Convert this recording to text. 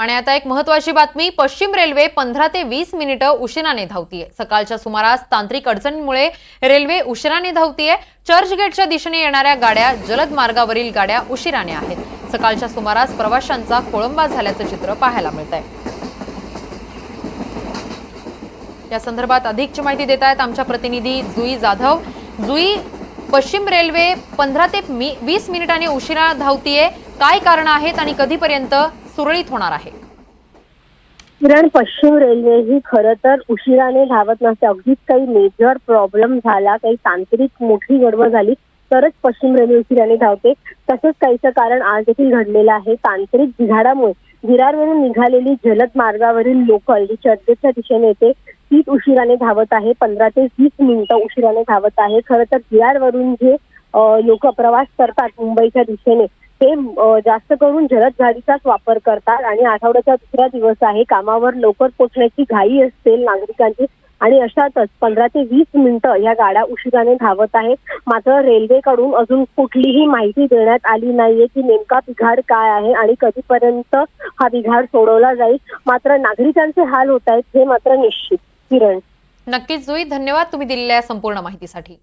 आणि आता एक महत्वाची बातमी पश्चिम रेल्वे पंधरा ते वीस मिनिटं उशिराने धावतीये. सकाळच्या सुमारास तांत्रिक अडचणीमुळे रेल्वे उशिराने धावतीये. चर्चगेटच्या दिशेने येणाऱ्या गाड्या जलद मार्गावरील गाड्या उशिराने आहेत. सकाळच्या सुमारास प्रवाशांचा खोळंबा झाल्याचं चित्र पाहायला मिळत आहे या संदर्भात अधिकची माहिती देत आहेत आमच्या प्रतिनिधी जुई जाधव. जुई पश्चिम रेल्वे पंधरा ते मी- वीस मिनिटांनी उशिरा धावतीये. काय कारण आहेत आणि कधीपर्यंत सुरळीत होणार आहे. किरण पश्चिम रेल्वे ही खरं तर उशिराने धावत नसते. अगदीच काही मेजर प्रॉब्लेम झाला काही तांत्रिक मोठी गडबड झाली तरच पश्चिम रेल्वे उशिराने धावते. तसंच काहीचं कारण आज देखील घडलेलं आहे. तांत्रिक बिघाडामुळे विरारवरून निघालेली जलद मार्गावरील लोकल जी चर्चेच्या दिशेने येते तीच उशिराने धावत आहे. पंधरा ते वीस मिनिटं उशिराने धावत आहे. खरं तर विरारवरून जे लोक प्रवास करतात मुंबईच्या दिशेने ते जास्त करून जलद गाडीचाच वापर करतात आणि आठवड्याचा दुसरा दिवस आहे. कामावर लवकर पोचण्याची घाई असते नागरिकांची आणि अशातच पंधरा ते वीस मिनिटं या गाड्या उशिराने धावत आहेत. मात्र रेल्वेकडून अजून कुठलीही माहिती देण्यात आली नाहीये की नेमका बिघाड काय आहे आणि कधीपर्यंत हा बिघाड सोडवला जाईल. मात्र नागरिकांचे हाल होत आहेत हे मात्र निश्चित. किरण. नक्कीच जुई धन्यवाद तुम्ही दिलेल्या संपूर्ण माहितीसाठी.